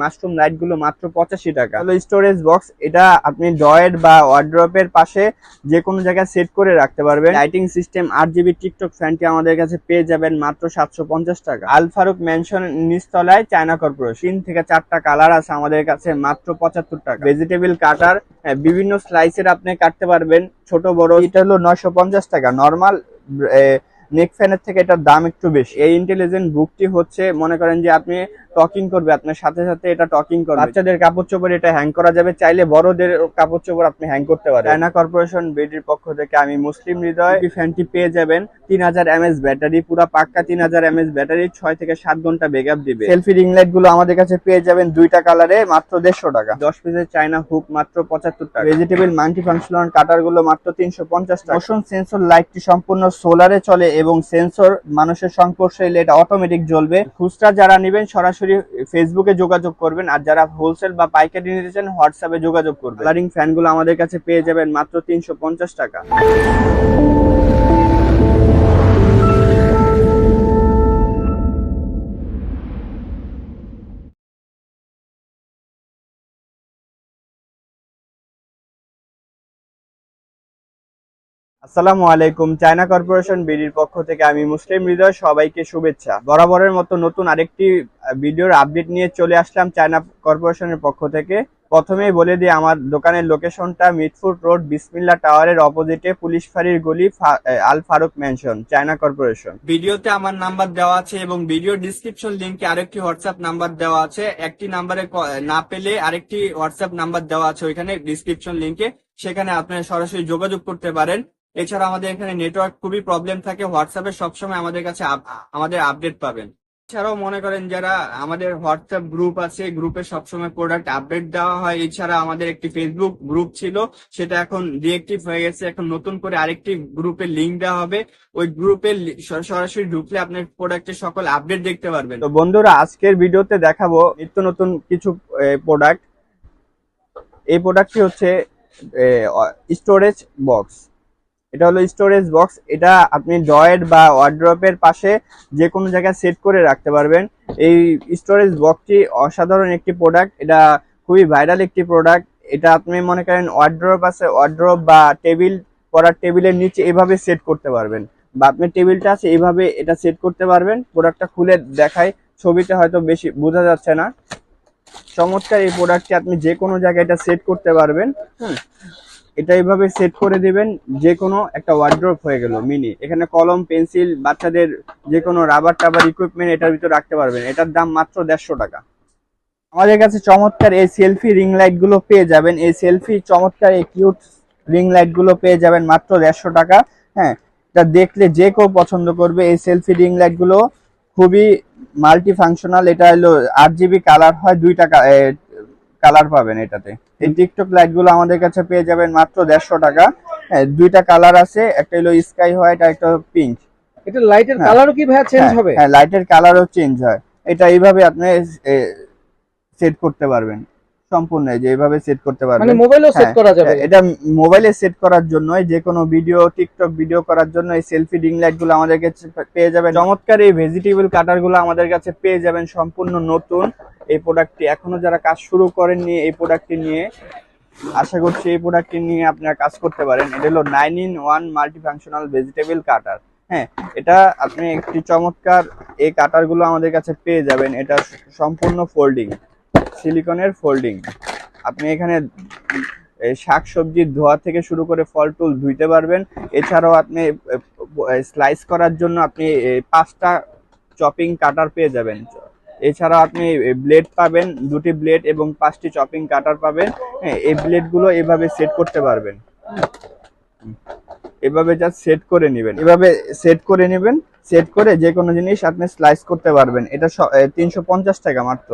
Mushroom লাইটগুলো মাত্র পঁচাশি টাকা। হলো স্টোরেজ বক্স এটা আপনি ডয়ের বা ওয়ার্ড্রপের পাশে যে কোনো জায়গায় সেট করে রাখতে পারবেন। লাইটিং সিস্টেম আট জিবি টিকটক ফ্যানটি আমাদের কাছে পেয়ে যাবেন মাত্র সাতশো পঞ্চাশ টাকা। আল ফারুক মেনশন নিচতলায় চায়না কর্পোরেশন তিন থেকে চারটা কালার আছে আমাদের কাছে মাত্র পঁচাত্তর টাকা। ভেজিটেবল কাটার বিভিন্ন স্লাইসের আপনি কাটতে পারবেন ছোট বড়। এটা হলো নয়শো পঞ্চাশ টাকা। নর্মাল নেক ফ্যানের থেকে এটার দাম একটু বেশি। এই ইন্টেলিজেন্ট বুকটি হচ্ছে, মনে করেন যে আপনি টকিং করবে, আপনার সাথে সাথে এটা টকিং করবে। বাচ্চাদের কাপড় চোপড় এটা হ্যাং করা যাবে, চাইলে বড়দের কাপড় চোপড় আপনি হ্যাং করতে পারেন। চায়না কর্পোরেশন বিডির পক্ষ থেকে আমি মুসলিম হৃদয়। এই ফ্যানটি পেয়ে যাবেন, তিন হাজার এমএস ব্যাটারি, পুরো পাক্কা তিন হাজার এমএস ব্যাটারি, ছয় থেকে সাত ঘণ্টা ব্যাকআপ দিবে। সেলফি রিং লাইটগুলো আমাদের কাছে পেয়ে যাবেন দুইটা কালারে মাত্র দেড়শো টাকা। দশ পিসের চায়না হুক মাত্র পঁচাত্তর টাকা। ভেজিটেবল মাল্টি ফাংশনাল কাটারগুলো, মাত্র তিনশো পঞ্চাশ টাকা। মোশন সেন্সর লাইটটি সম্পূর্ণ সোলারে চলে এবং সেন্সর মানুষের সংস্পর্শে এলে এটা অটোমেটিক জ্বলবে। খুচরা যারা নেবেন সরাসরি ফেসবুকে যোগাযোগ করবেন আর যারা হোলসেল বা পাইকারি নিতে চান হোয়াটসঅ্যাপে যোগাযোগ করবেন। কালারিং ফ্যানগুলো আমাদের কাছে পেয়ে যাবেন মাত্র তিনশো পঞ্চাশ টাকা। আসসালামু আলাইকুম। চায়না কর্পোরেশন বিডির পক্ষ থেকে আমি মুসলিম হৃদয় সবাইকে শুভেচ্ছা। বরাবরের মতো নতুন আরেকটি ভিডিওর আপডেট নিয়ে চলে আসলাম চায়না কর্পোরেশনের পক্ষ থেকে। প্রথমেই বলে দিই, আমার দোকানের লোকেশনটা মিটফুট রোড, বিসমিল্লা টাওয়ারের অপোজিটে পুলিশ ফাঁড়ির গলি Al Faruk mansion China corporation. ভিডিওতে আমার নাম্বার দেওয়া আছে এবং ভিডিও ডিসক্রিপশন লিংকে আরেকটি হোয়াটসঅ্যাপ নাম্বার দেওয়া আছে। একটি নাম্বারে না পেলে আরেকটি হোয়াটসঅ্যাপ নাম্বার দেওয়া আছে ওইখানে ডিসক্রিপশন লিংকে সেখানে আপনারা সরাসরি যোগাযোগ করতে পারেন। এছাড়া আমাদের এখানে নেটওয়ার্ক খুবই প্রবলেম থাকে। হোয়াটসঅ্যাপে সবসময় আমাদের কাছে আমাদের আপডেট পাবেন। এছাড়াও মনে করেন যারা আমাদের হোয়াটসঅ্যাপ গ্রুপ আছে গ্রুপে সবসময় প্রোডাক্ট আপডেট দেওয়া হয়। এছাড়া আমাদের একটি ফেসবুক গ্রুপ ছিল, সেটা এখন ডিএক্টিভ হয়ে গেছে। এখন নতুন করে আরেকটি গ্রুপে লিঙ্ক দেওয়া হবে। ওই গ্রুপে সরাসরি ঢুকলে আপনার প্রোডাক্টের সকল আপডেট দেখতে পারবেন। তো বন্ধুরা, আজকের ভিডিওতে দেখাবো নিত্য নতুন কিছু প্রোডাক্ট এই প্রোডাক্টটি হচ্ছে স্টোরেজ বক্স এটা হলো স্টোরেজ বক্স এটা আপনি ডয়ের বা ওয়ার্ড্রপের পাশে যে কোনো জায়গায় সেট করে রাখতে পারবেন। এই স্টোরেজ বক্সটি অসাধারণ একটি প্রোডাক্ট এটা খুবই ভাইরাল একটি প্রোডাক্ট এটা আপনি মনে করেন ওয়ার্ড্রপ আছে ওয়ার্ড্রপ বা টেবিল পড়ার টেবিলের নিচে এভাবে সেট করতে পারবেন। বা আপনি টেবিলটা আছে এইভাবে এটা সেট করতে পারবেন। প্রোডাক্টটা খুলে দেখায়, ছবিতে হয়তো বেশি বোঝা যাচ্ছে না। চমৎকার এই প্রোডাক্টটি আপনি যে কোনো জায়গায় এটা সেট করতে পারবেন। হুম। এটা এইভাবে সেট করে দিবেন যে কোনো একটা ওয়ার্ড্রপ হয়ে গেল মিনি এখানে কলম পেন্সিল বাচ্চাদের যে কোনো রাবার টাবার ইকুইপমেন্ট এটার ভিতর রাখতে পারবেন। এটার দাম মাত্র দেড়শো টাকা। আমাদের কাছে চমৎকার এই সেলফি রিং লাইটগুলো পেয়ে যাবেন। এই সেলফি চমৎকার এই কিউট রিং লাইটগুলো পেয়ে যাবেন মাত্র দেড়শো টাকা। হ্যাঁ এটা দেখলে যে কেউ পছন্দ করবে এই সেলফি রিং লাইটগুলো। খুবই মাল্টি ফাংশনাল এটা হলো আট জিবি কালার হয় দুইটা কালার পাবেন এটাতে। এই টিকটক লাইটগুলো আমাদের কাছে পেয়ে যাবেন মাত্র দেড়শো টাকা। হ্যাঁ দুইটা কালার আছে একটা হলো স্কাই হোয়াইট আর একটা পিঙ্ক। এটা লাইটের হ্যাঁ। কালারও কি ভাইয়া চেঞ্জ হবে? হ্যাঁ লাইটের কালারও চেঞ্জ হয়। এটা এইভাবে আপনি সেট করতে পারবেন। সম্পূর্ণ এই যে এইভাবে সেট করতে পারবেন। মানে মোবাইলও সেট হ্যাঁ, করা যাবে? এটা মোবাইলে সেট করার জন্য যে কোনো ভিডিও টিকটক ভিডিও করার জন্য এই সেলফি রিং লাইটগুলো আমাদের কাছে পেয়ে যাবেন। চমৎকার এই ভেজিটেবল কাটারগুলো আমাদের কাছে পেয়ে যাবেন সম্পূর্ণ নতুন। এই প্রোডাক্টটি এখনও যারা কাজ শুরু করেননি এই প্রোডাক্টটি নিয়ে আশা করছি এই প্রোডাক্টটি নিয়ে আপনারা কাজ করতে পারেন। এটা হলো nine in one multi functional vegetable cutter হ্যাঁ এটা আপনি একটি চমৎকার এই কাটারগুলো আমাদের কাছে পেয়ে যাবেন। এটা সম্পূর্ণ ফোল্ডিং সিলিকনের ফোল্ডিং আপনি এখানে শাক সবজির ধোয়া থেকে শুরু করে ফল টুল ধুইতে পারবেন। এছাড়াও আপনি স্লাইস করার জন্য আপনি পাঁচটা চপিং কাটার পেয়ে যাবেন। এছাড়াও আপনি ব্লেড পাবেন, দুটি ব্লেড এবং পাঁচটি চপিং কাটার পাবেন। হ্যাঁ এই ব্লেডগুলো এভাবে সেট করতে পারবেন। এভাবে জাস্ট সেট করে নেবেন। এভাবে সেট করে নেবেন সেট করে যে কোনো জিনিস আপনি স্লাইস করতে পারবেন। এটা তিনশো পঞ্চাশ টাকা মাত্র।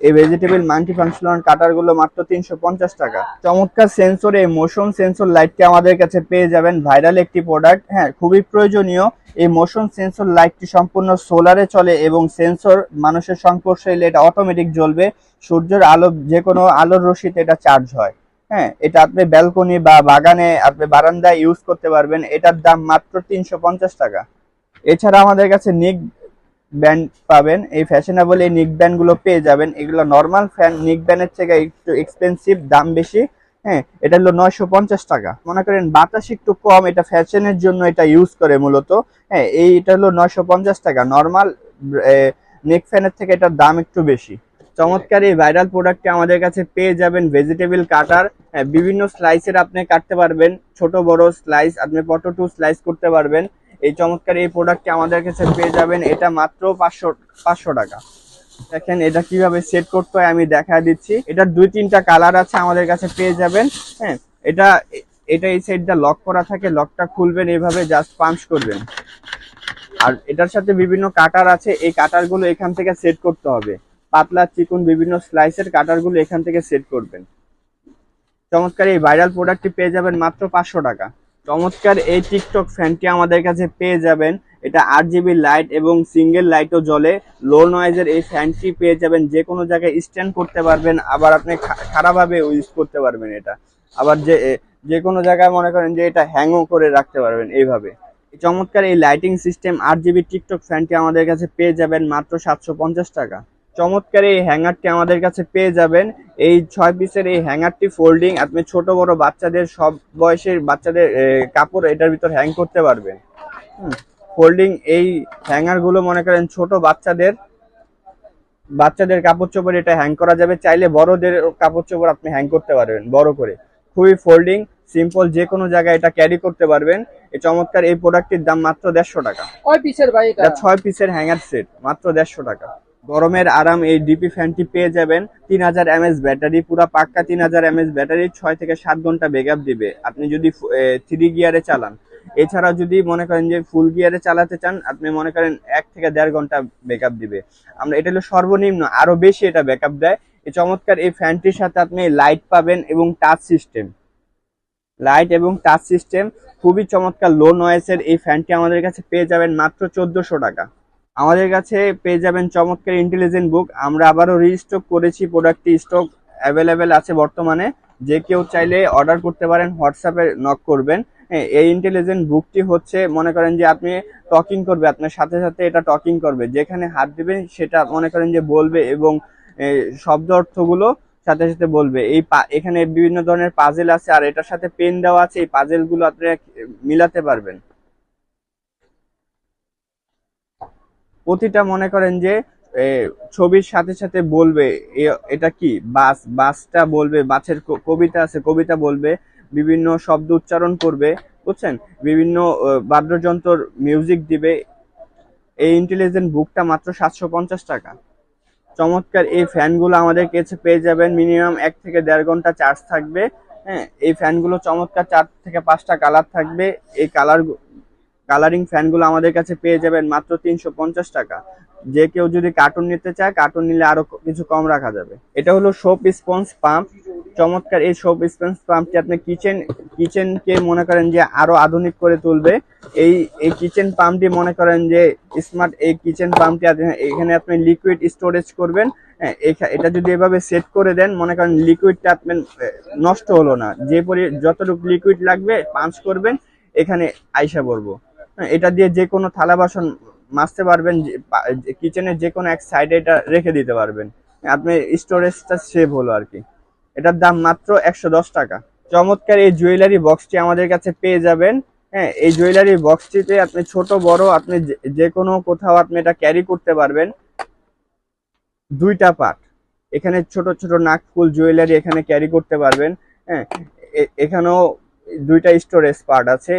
এই ভেজিটেবল মাল্টি ফাংশনাল কাটারগুলো মাত্র তিনশো পঞ্চাশ টাকা। চমৎকার সেন্সর এই মোশন সেন্সর লাইটটি আমাদের কাছে পেয়ে যাবেন। ভাইরাল একটি প্রোডাক্ট হ্যাঁ খুবই প্রয়োজনীয়। এই মোশন সেন্সর লাইটটি সম্পূর্ণ সোলারে চলে এবং সেন্সর মানুষের সংস্পর্শে এলে এটা অটোমেটিক জ্বলবে। সূর্যের আলো যে কোনো আলোর রশ্মিতে এটা চার্জ হয়। হ্যাঁ এটা আপনি ব্যালকনি বা বাগানে আপনি বারান্দায় ইউজ করতে পারবেন। এটার দাম মাত্র তিনশো পঞ্চাশ টাকা। এছাড়া আমাদের কাছে নিক ব্যান্ড পাবেন। এই ফ্যাশনেবল এই নিক ব্যান্ডগুলো পেয়ে যাবেন। এগুলো নর্মাল ফ্যান নিক ব্যান্ডের থেকে একটু এক্সপেন্সিভ দাম বেশি। হ্যাঁ এটা হলো নয়শো পঞ্চাশ টাকা। মনে করেন বাতাস একটু কম, এটা ফ্যাশনের জন্য এটা ইউজ করে মূলত। হ্যাঁ এই এটা হলো নয়শো পঞ্চাশ টাকা। নর্মাল নেক ফ্যানের থেকে এটার দাম একটু বেশি। চমৎকার এই ভাইরাল প্রোডাক্টটি আমাদের কাছে পেয়ে যাবেন ভেজিটেবল কাটার বিভিন্ন স্লাইসের আপনি কাটতে পারবেন। ছোট, বড় স্লাইস আপনি পটেটো স্লাইস করতে পারবেন। এই চমৎকার এই প্রোডাক্টটি আমাদের কাছে পেয়ে যাবেন। এটা মাত্র পাঁচশো পাঁচশো টাকা। দেখেন, এটা কীভাবে সেট করতে হয় আমি দেখা দিচ্ছি। এটার দুই তিনটা কালার আছে আমাদের কাছে পেয়ে যাবেন। হ্যাঁ এটা এটা এই সাইডটা লক করা থাকে লকটা খুলবেন, এইভাবে জাস্ট পাঞ্চ করবেন। আর এটার সাথে বিভিন্ন কাটার আছে, এই কাটারগুলো এখান থেকে সেট করতে হবে। পাতলা, চিকন, বিভিন্ন স্লাইসের কাটারগুলো এখান থেকে সেট করবেন। চমৎকার এই ভাইরাল প্রোডাক্টটি পেয়ে যাবেন মাত্র পাঁচশো টাকা। চমৎকার এই টিকটক ফ্যানটি আমাদের কাছে পেয়ে যাবেন। এটা আট জিবি লাইট এবং সিঙ্গেল লাইটও জ্বলে। লো নয়েজের এই ফ্যানটি পেয়ে যাবেন। যে কোনো জায়গায় স্ট্যান্ড করতে পারবেন। আবার আপনি খারাপভাবে ইউজ করতে পারবেন এটা। আবার যে যে কোনো জায়গায় মনে করেন যে এটা হ্যাংও করে রাখতে পারবেন এইভাবে। এই চমৎকার এই লাইটিং সিস্টেম আট জিবি টিকটক ফ্যানটি আমাদের কাছে পেয়ে যাবেন মাত্র সাতশো পঞ্চাশ টাকা। চমৎকার এই হ্যাঙ্গারটি আমাদের কাছে পেয়ে যাবেন। এই ছয় পিসের এই হ্যাঙ্গারটি ফোল্ডিং আপনি ছোট বড় বাচ্চাদের সব বয়সের বাচ্চাদের কাপড় এটার ভিতর হ্যাং করতে পারবেন। ফোল্ডিং এই হ্যাঙ্গারগুলো মনে করেন ছোট বাচ্চাদের বাচ্চাদের কাপড় চোপড় এটা হ্যাং করা যাবে। চাইলে বড়দের কাপড় চোপড় আপনি হ্যাং করতে পারবেন বড় করে। খুবই ফোল্ডিং সিম্পল যে কোনো জায়গায় এটা ক্যারি করতে পারবেন। এই চমৎকার এই প্রোডাক্টটির দাম মাত্র দেড়শো টাকা। কয় পিসের ভাই ছয় পিসের হ্যাঙ্গার সেট মাত্র দেড়শো টাকা। গরমের আরাম এই ডিপি ফ্যানটি পেয়ে যাবেন। তিন হাজার এমএস ব্যাটারি, পুরো পাক্কা তিন হাজার এমএস ব্যাটারি, ছয় থেকে সাত ঘণ্টা ব্যাকআপ দিবে। আপনি যদি থ্রি গিয়ারে চালান। এছাড়া যদি মনে করেন যে ফুল গিয়ারে চালাতে চান, আপনি মনে করেন এক থেকে দেড় ঘণ্টা ব্যাকআপ দিবে। আমরা, এটা হলো সর্বনিম্ন, আরও বেশি এটা ব্যাকআপ দেয়। এই চমৎকার এই ফ্যানটির সাথে আপনি লাইট পাবেন এবং টাচ সিস্টেম লাইট এবং টাচ সিস্টেম খুবই চমৎকার লো নয়েসের এই ফ্যানটি আমাদের কাছে পেয়ে যাবেন মাত্র চোদ্দশো টাকা। আমাদের কাছে পেয়ে যাবেন চমৎকার ইন্টেলিজেন্ট বুক আমরা আবারও রিস্টক করেছি প্রোডাক্টটি স্টক অ্যাভেলেবেল আছে বর্তমানে। যে কেউ চাইলে অর্ডার করতে পারেন হোয়াটসঅ্যাপে নক করবেন। হ্যাঁ, এই ইন্টেলিজেন্ট বুকটি হচ্ছে মনে করেন যে আপনি টকিং করবে আপনার সাথে সাথে এটা টকিং করবে। যেখানে হাত দিবেন সেটা মনে করেন যে বলবে এবং শব্দ অর্থগুলো সাথে সাথে বলবে। এই এখানে বিভিন্ন ধরনের পাজেল আছে আর এটার সাথে পেন দেওয়া আছে এই পাজেলগুলো আপনারা মিলাতে পারবেন। প্রতিটা মনে করেন যে ছবির সাথে সাথে বলবে এটা কি? বাস, বাসটা বলবে বাসের কবিতা আছে, কবিতা বলবে, বিভিন্ন শব্দ উচ্চারণ করবে, বুঝছেন? বিভিন্ন বাদ্যযন্ত্র মিউজিক দিবে। এই ইন্টেলিজেন্ট বুকটা মাত্র সাতশো পঞ্চাশ টাকা। চমৎকার, এই ফ্যানগুলো আমাদের কাছে পেয়ে যাবেন। মিনিমাম এক থেকে দেড় ঘণ্টা চার্জ থাকবে হ্যাঁ? এই ফ্যানগুলো চমৎকার, চার থেকে পাঁচটা কালার থাকবে। এই কালার কালারিং ফ্যানগুলো আমাদের কাছে পেয়ে যাবেন মাত্র তিনশো পঞ্চাশ টাকা। যে কেউ যদি কার্টুন নিতে চায় কার্টুন নিলে আরও কিছু কম রাখা যাবে। এটা হলো সোপ স্পঞ্জ পাম্প চমৎকার এই সোপ স্পঞ্জ পাম্পটি আপনি কিচেন কিচেনকে মনে করেন যে আরও আধুনিক করে তুলবে। এই এই কিচেন পাম্পটি মনে করেন যে স্মার্ট এই কিচেন পাম্পটি এখানে আপনি লিকুইড স্টোরেজ করবেন। হ্যাঁ, এটা যদি এভাবে সেট করে দেন মনে করেন লিকুইডটা আপনি নষ্ট হলো না। যে পরি যতটুকু লিকুইড লাগবে পাঞ্চ করবেন এখানে আইসা পড়ব। এটা দিয়ে যে কোনো থালা বাসন মাজতে পারবেন কিচেনের যে কোনো এক সাইডে এটা রেখে দিতে পারবেন। আপনি স্টোরেজটা সেভ হলো আর কি। এটার দাম মাত্র একশো দশ টাকা। চমৎকার এই জুয়েলারি বক্সটি আমাদের কাছে পেয়ে যাবেন। হ্যাঁ এই জুয়েলারি বক্সটিতে আপনি ছোট, বড়, আপনি যে- কোনো কোথাও আপনি এটা ক্যারি করতে পারবেন। দুইটা পার্ট এখানে ছোট ছোট নাকফুল জুয়েলারি এখানে ক্যারি করতে পারবেন। হ্যাঁ এখানেও দুইটা স্টোরেজ পার্ট আছে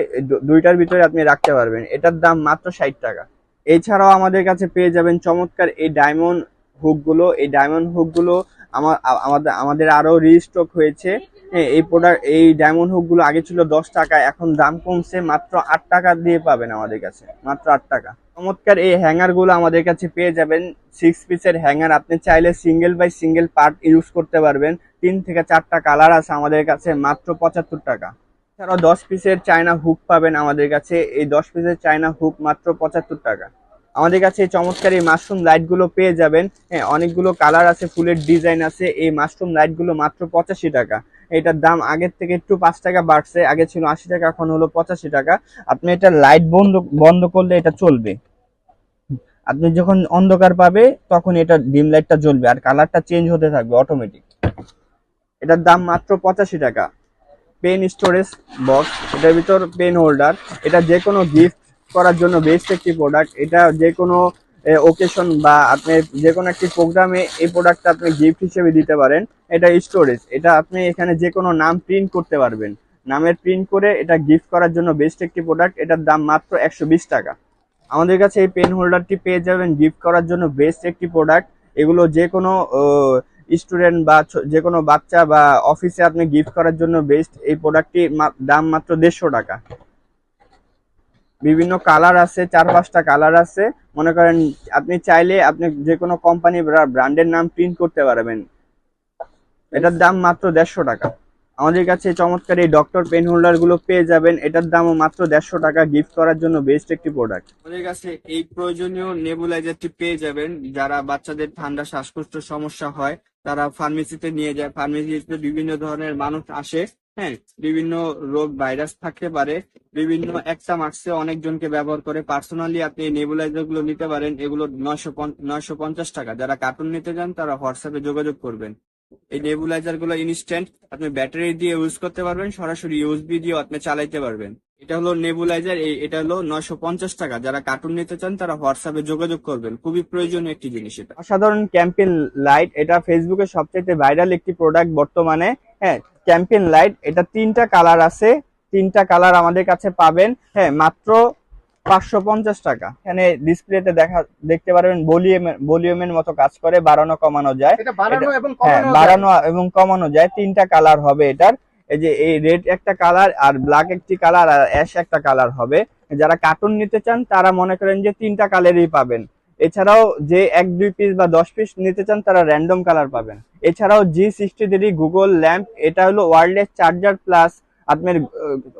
দুইটার ভিতরে আপনি রাখতে পারবেন। এটার দাম মাত্র ষাট টাকা। এছাড়াও আমাদের কাছে পেয়ে যাবেন চমৎকার এই ডায়মন্ড হুকগুলো এই ডায়মন্ড হুকগুলো আমার আমাদের আমাদের আরও রিস্টক হয়েছে। হ্যাঁ এই প্রোডাক্ট এই ডায়মন্ড হুকগুলো আগে ছিল দশ টাকা, এখন দাম কমছে মাত্র আট টাকা দিয়ে পাবেন আমাদের কাছে, মাত্র আট টাকা। চমৎকার এই হ্যাঙ্গারগুলো আমাদের কাছে পেয়ে যাবেন। সিক্স পিসের হ্যাঙ্গার, আপনি চাইলে single by single part use করতে পারবেন। তিন থেকে চারটা কালার আছে আমাদের কাছে, মাত্র পঁচাত্তর টাকা। এছাড়াও দশ পিসের চায়না হুক পাবেন আমাদের কাছে। এই দশ পিসের চায়না হুক মাত্র পঁচাত্তর টাকা। আমাদের কাছে এই চমৎকার এই মাশরুম লাইটগুলো পেয়ে যাবেন। হ্যাঁ অনেকগুলো কালার আছে, ফুলের ডিজাইন আছে। এই মাশরুম লাইটগুলো মাত্র পঁচাশি টাকা। এটার দাম আগের থেকে একটু পাঁচ টাকা বাড়ছে। আগে ছিল আশি টাকা, এখন হলো পঁচাশি টাকা। আপনি এটা লাইট বন্ধ বন্ধ করলে এটা চলবে। আপনি যখন অন্ধকার পাবে, তখন এটা ডিম লাইটটা জ্বলবে। আর কালারটা চেঞ্জ হতে থাকবে অটোমেটিক এটার দাম মাত্র পঁচাশি টাকা। পেন স্টোরেজ বক্স এটার ভিতর পেন হোল্ডার এটা যে কোনো গিফট করার জন্য বেস্ট একটি প্রোডাক্ট এটা যে কোনো ওকেশন বা আপনি যে কোনো একটি প্রোগ্রামে এই প্রোডাক্টটা আপনি গিফট হিসেবে দিতে পারেন, এটা স্টোরেজ এটা আপনি এখানে যে কোনো নাম প্রিন্ট করতে পারবেন। নামের প্রিন্ট করে এটা গিফট করার জন্য বেস্ট একটি প্রোডাক্ট এটার দাম মাত্র একশো বিশ টাকা। আমাদের কাছে এই পেন হোল্ডারটি পেয়ে যাবেন গিফট করার জন্য বেস্ট একটি প্রোডাক্ট এগুলো যে কোনো স্টুডেন্ট বা যে কোনো বাচ্চা বা অফিসে আপনি গিফট করার জন্য বেস্ট এই প্রোডাক্টটি দাম মাত্র দেড়শো টাকা। বিভিন্ন কালার আছে চার পাঁচটা কালার আছে। মনে করেন, আপনি চাইলে আপনি যে কোনো কোম্পানি ব্র্যান্ডের নাম প্রিন্ট করতে পারবেন। এটার দাম মাত্র দেড়শো টাকা। আমাদের কাছে চমৎকার এই ডক্টর পেন হোল্ডারগুলো পেয়ে যাবেন। এটার দামও মাত্র দেড়শো টাকা গিফট করার জন্য বেস্ট একটি প্রোডাক্ট আমাদের কাছে এই প্রয়োজনীয় নেবুলাইজারটি পেয়ে যাবেন। যারা বাচ্চাদের ঠান্ডা, শ্বাসকষ্ট সমস্যা হয়, তারা ফার্মেসিতে নিয়ে যায়। ফার্মেসিতে বিভিন্ন ধরনের মানুষ আসে হ্যাঁ? বিভিন্ন রোগ ভাইরাস থাকতে পারে। বিভিন্ন একটা মার্কসে অনেকজনকে ব্যবহার করে। পার্সোনালি আপনি নেবুলাইজারগুলো নিতে পারেন। এগুলো নয়শো নয়শো পঞ্চাশ টাকা। যারা কার্টুন নিতে চান তারা হোয়াটসঅ্যাপে যোগাযোগ করবেন। এই নেবুলাইজারগুলো ইনস্ট্যান্ট আপনি ব্যাটারি দিয়ে ইউজ করতে পারবেন, সরাসরি ইউএসবি দিয়ে আপনি চালাইতে পারবেন। এটা হলো নেবুলাইজার এই, এটা হলো নয়শো পঞ্চাশ টাকা। যারা কার্টুন নিতে চান, তারা হোয়াটসঅ্যাপে যোগাযোগ করবেন। খুবই প্রয়োজনীয় একটি জিনিস এটা। অসাধারণ ক্যাম্পেন লাইট এটা ফেসবুকে সবচেয়ে ভাইরাল একটি প্রোডাক্ট বর্তমানে। হ্যাঁ ক্যাম্পেন লাইট এটা তিনটা কালার আছে। তিনটা কালার আমাদের কাছে পাবেন। হ্যাঁ মাত্র পাঁচশো পঞ্চাশ টাকা। এখানে ডিসপ্লেতে দেখা দেখতে পারবেন ভলিউম ভলিউমের মতো কাজ করে বাড়ানো কমানো যায়। বাড়ানো এবং হ্যাঁ বাড়ানো এবং কমানো যায়। তিনটা কালার হবে এটার। এই যে এই রেড একটা কালার আর ব্ল্যাক একটি কালার আর অ্যাশ একটা কালার হবে। যারা কার্টুন নিতে চান তারা মনে করেন যে তিনটা কালারই পাবেন। এছাড়াও যে এক দুই পিস বা দশ পিস নিতে চান তারা র্যান্ডম কালার পাবেন। এছাড়াও G sixty three Google lamp এটা হলো ওয়ারলেস চার্জার প্লাস আপনার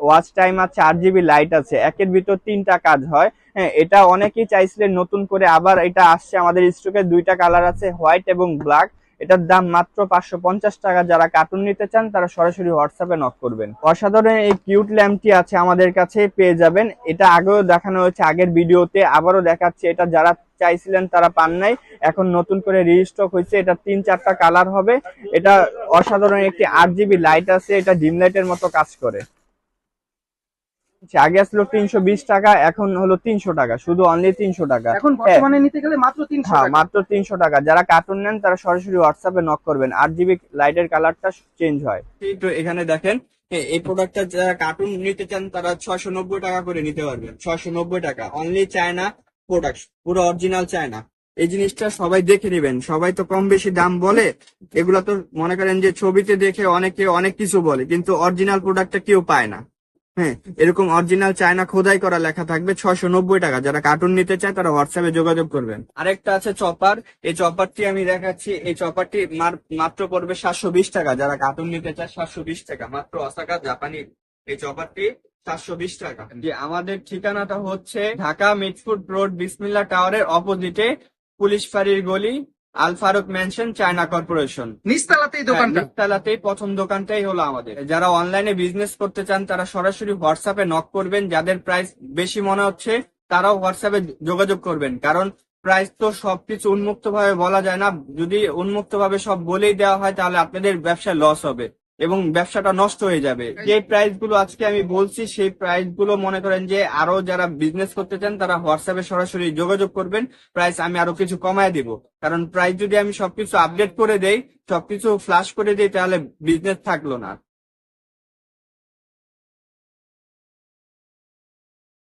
ওয়াচ টাইম আর চার জিবি লাইট আছে, একের ভিতর তিনটা কাজ হয়। হ্যাঁ এটা অনেকেই চাইছিলেন নতুন করে আবার এটা আসছে। আমাদের স্টকে দুইটা কালার আছে হোয়াইট এবং ব্ল্যাক এটার দাম মাত্র পাঁচশো পঞ্চাশ টাকা। যারা কার্টুন নিতে চান, তারা সরাসরি হোয়াটসঅ্যাপে নক করবেন। অসাধারণ এই কিউট ল্যাম্পটি আছে আমাদের কাছে, পেয়ে যাবেন। এটা আগেও দেখানো হয়েছে, আগের ভিডিওতে আবারও দেখাচ্ছে। এটা যারা চাইছিলেন, তারা পান নাই। এখন নতুন করে রিস্টক হয়েছে। এটা তিন চারটা কালার হবে। এটা অসাধারণ একটি আট জিবি লাইট আছে। এটা ডিম লাইটের মতো কাজ করে। আগে আসলো তিনশো বিশ টাকা এখন হলো তিনশো টাকা শুধু অনলি তিনশো টাকা। এখন বর্তমানে নিতে গেলে মাত্র তিনশো হ্যাঁ টাকা। মাত্র তিনশো টাকা। যারা কার্টুন নেন তারা সরাসরি হোয়াটসঅ্যাপে নক করবেন। আট জিবি লাইটের কালারটা চেঞ্জ হয়। একটু এখানে দেখেন এই প্রোডাক্টটা যারা কার্টুন নিতে চান তারা ছয়শো নব্বই টাকা করে নিতে পারবেন। ছয়শো নব্বই টাকা অনলি চায়না প্রোডাক্ট পুরো অরিজিনাল চায়না এই জিনিসটা সবাই দেখে নেবেন। সবাই তো কম বেশি দাম বলে এগুলা তো মনে করেন যে ছবিতে দেখে অনেকে অনেক কিছু বলে কিন্তু অরিজিনাল প্রোডাক্টটা কেউ পায় না। হ্যাঁ এরকম অরিজিনাল চায়না খোদাই করা লেখা থাকবে ছয়শো নব্বই টাকা। যারা কার্টুন নিতে চায় তারা হোয়াটসঅ্যাপে যোগাযোগ করবেন। আরেকটা আছে চপার এই চপারটি আমি দেখাচ্ছি। এই চপারটি মাত্র পড়বে সাতশো বিশ টাকা। যারা কার্টুন নিতে চায় সাতশো বিশ টাকা। মাত্র অসাকা জাপানি এই চপারটি বিশ টাকা। আমাদের ঠিকানাটা হচ্ছে ঢাকা মিটফুড রোড, বিসমিল্লা টাওয়ারের অপোজিটে পুলিশ ফাঁড়ির গলি। Al Faruk mansion China corporation. নিস্তালাতেই দোকানটা। নিস্তালাতেই প্রথম দোকানটাই হলো আমাদের। যারা অনলাইনে বিজনেস করতে চান তারা সরাসরি হোয়াটসঅ্যাপে নক করবেন। যাদের প্রাইস বেশি মনে হচ্ছে তারাও হোয়াটসঅ্যাপে যোগাযোগ করবেন। কারণ প্রাইস তো সবকিছু উন্মুক্ত ভাবে বলা যায় না। যদি উন্মুক্ত ভাবে সব বলেই দেওয়া হয় তাহলে আপনাদের ব্যবসায় লস হবে। এবং ব্যবসাটা নষ্ট হয়ে যাবে। যে প্রাইসগুলো আজকে আমি বলছি, সেই প্রাইসগুলো মনে করেন যে আরও যারা বিজনেস করতে চান, তারা হোয়াটসঅ্যাপে সরাসরি যোগাযোগ করবেন। প্রাইস আমি আরও কিছু কমায় দিব। কারণ প্রাইস যদি আমি সবকিছু আপডেট করে দেই, সবকিছু ফ্লাশ করে দিই, তাহলে বিজনেস থাকল না।